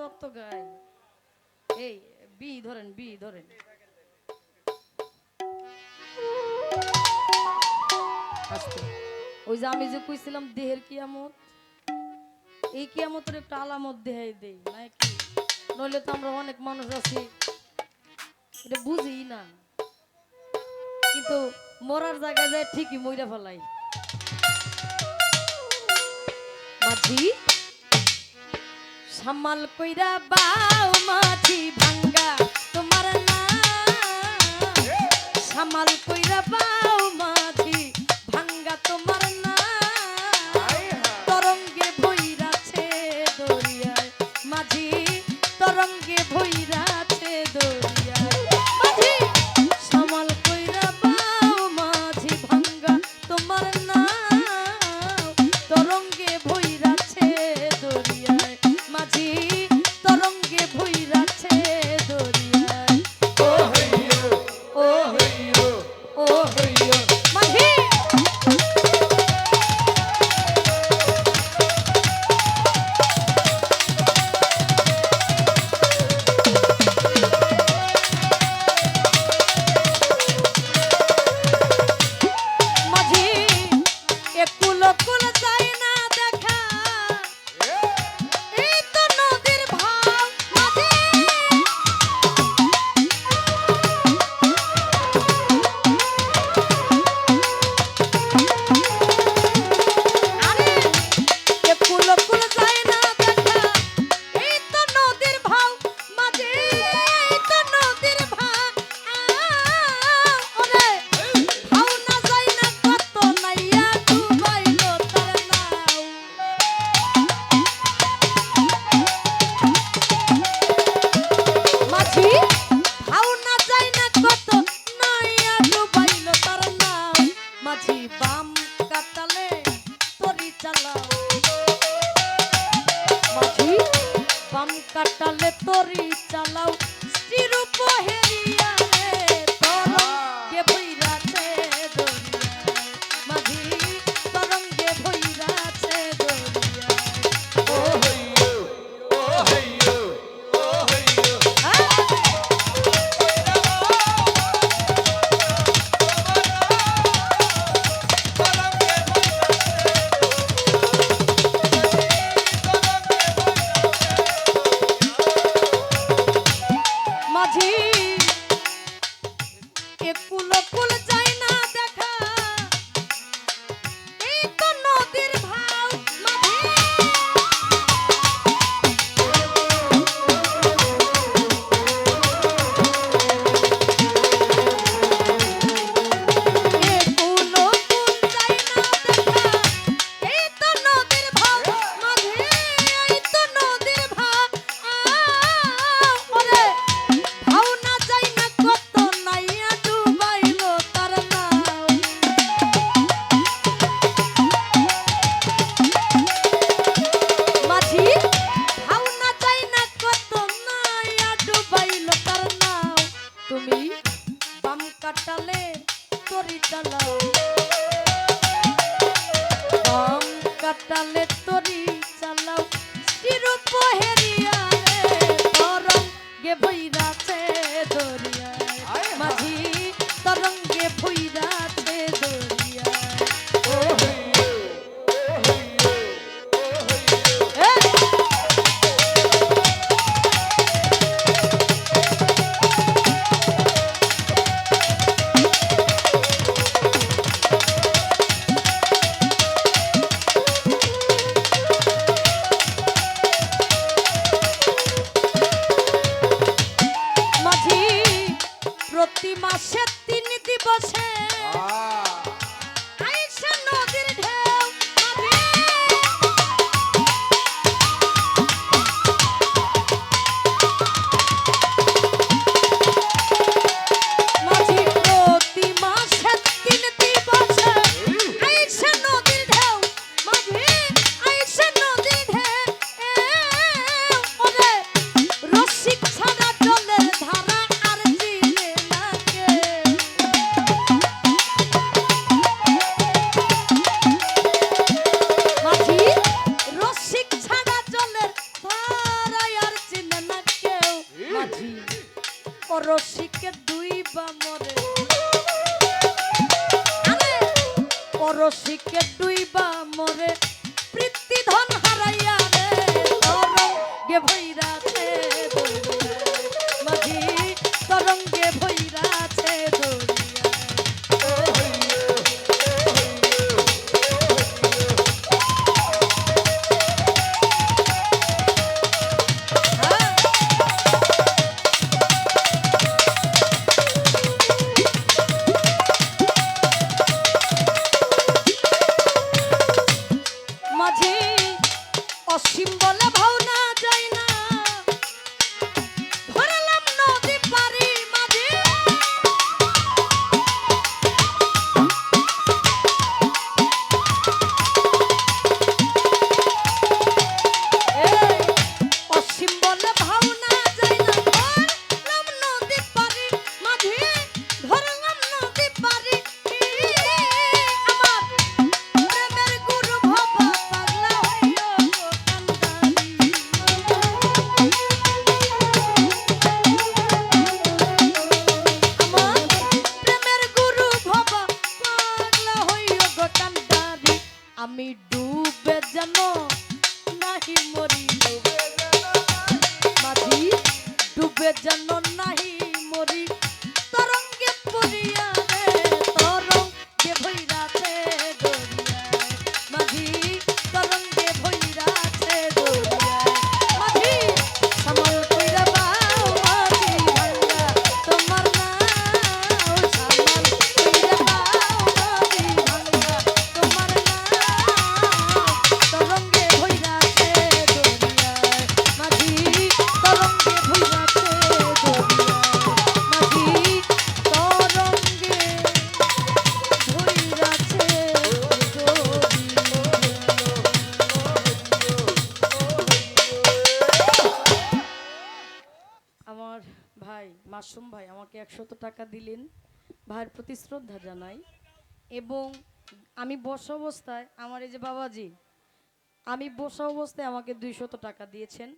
তক্ত গাই এই, বি, ধরেন বি, ধরেন। ওই যে আমি যে কইছিলাম দেহের কিয়ামত, এই কিয়ামতের একটা আলামত দেহাই দেই নাকি নইলে তো আমরা অনেক মানুষ আছি। এটা বুঝি না। কিন্তু মরার জায়গায় যায় ঠিকই মইরা ফেলাই। মাঝি? সামাল কইরা বাউ ফুল ফুল চাই না দেখা কাটালে তরি চালাও শিরুপ হেরিয়া রে তরঙ্গে ভৈরাছে দরিয়া মাঝি তরঙ্গে ভৈরা মরে পৃথিবী মাঝে অসীম বলে ভাউ ভাই, মাসুম ভাই, আমাকে একশত টাকা দিলেন। ভাইয়ের প্রতি শ্রদ্ধা জানাই। এবং আমি বসা অবস্থায় আমার এই যে বাবাজি, আমি বসা অবস্থায় আমাকে দুইশত টাকা দিয়েছেন।